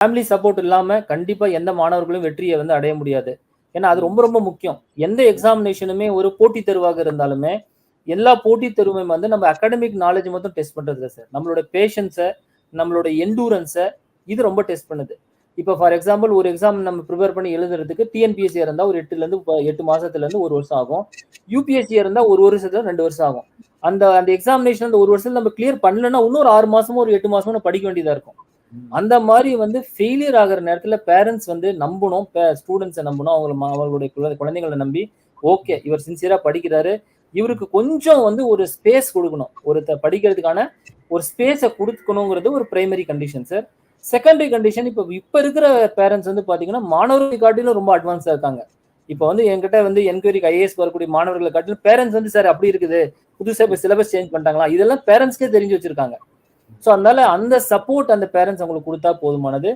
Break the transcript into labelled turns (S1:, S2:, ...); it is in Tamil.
S1: ஃபேமிலி சப்போர்ட் இல்லாமல் கண்டிப்பாக எந்த மாணவர்களும் வெற்றியை வந்து அடைய முடியாது. ஏன்னா அது ரொம்ப ரொம்ப முக்கியம். எந்த எக்ஸாமினேஷனுமே ஒரு போட்டித் தேர்வாக இருந்தாலுமே எல்லா போட்டித் தேர்வுமே வந்து நம்ம அகாடமிக் நாலேஜ் மட்டும் டெஸ்ட் பண்ணுறது இல்லை சார். நம்மளோட பேஷன்ஸை நம்மளோட எண்டூரன்ஸை இது ரொம்ப டெஸ்ட் பண்ணுது. இப்போ ஃபார் எக்ஸாம்பிள் ஒரு எக்ஸாம் நம்ம ப்ரிப்பேர் பண்ணி எழுதுறதுக்கு டிஎன்பிஎஸ்சி இருந்தால் ஒரு எட்டுலேருந்து எட்டு மாதத்துலேருந்து ஒரு வருஷம் ஆகும். யூபிஎஸ்சி இருந்தால் ஒரு வருஷத்துல ரெண்டு வருஷம் ஆகும். அந்த அந்த எக்ஸாமினேஷன் அந்த ஒரு வருஷத்துல நம்ம கிளியர் பண்ணலன்னா இன்னொரு ஆறு மாதமும் ஒரு எட்டு மாதமும் படிக்க வேண்டியதாக இருக்கும். அந்த மாதிரி வந்து ஃபெயிலியர் ஆகுற நேரத்துல பேரண்ட்ஸ் வந்து நம்பணும் ஸ்டூடெண்ட்ஸை நம்பணும். அவங்கள அவங்களுடைய குழந்தைங்களை நம்பி ஓகே இவர் சின்சியரா படிக்கிறாரு. இவருக்கு கொஞ்சம் வந்து ஒரு ஸ்பேஸ் கொடுக்கணும். ஒரு படிக்கிறதுக்கான ஒரு ஸ்பேஸை கொடுக்கணுங்கிறது ஒரு primary condition sir secondary condition இப்போ இப்போ இருக்கிற பேரண்ட்ஸ் வந்து பாத்தீங்கன்னா மாணவர்களை காட்டிலும் ரொம்ப அட்வான்ஸா இருக்காங்க. இப்போ வந்து என்கிட்ட வந்து என்கொயரிக்கு ஐஏஎஸ் வரக்கூடிய மாணவர்களை காட்டிலும் பேரண்ட்ஸ் வந்து சார் அப்படி இருக்குது. புதுசா இப்போ சிலபஸ் சேஞ்ச் பண்ணிட்டாங்களா இதெல்லாம் பேரண்ட்ஸ்க்கே தெரிஞ்சு வச்சிருக்காங்க. ஸோ அதனால அந்த சப்போர்ட் அந்த பேரண்ட்ஸ் அவங்களுக்கு கொடுத்தா போதுமானது.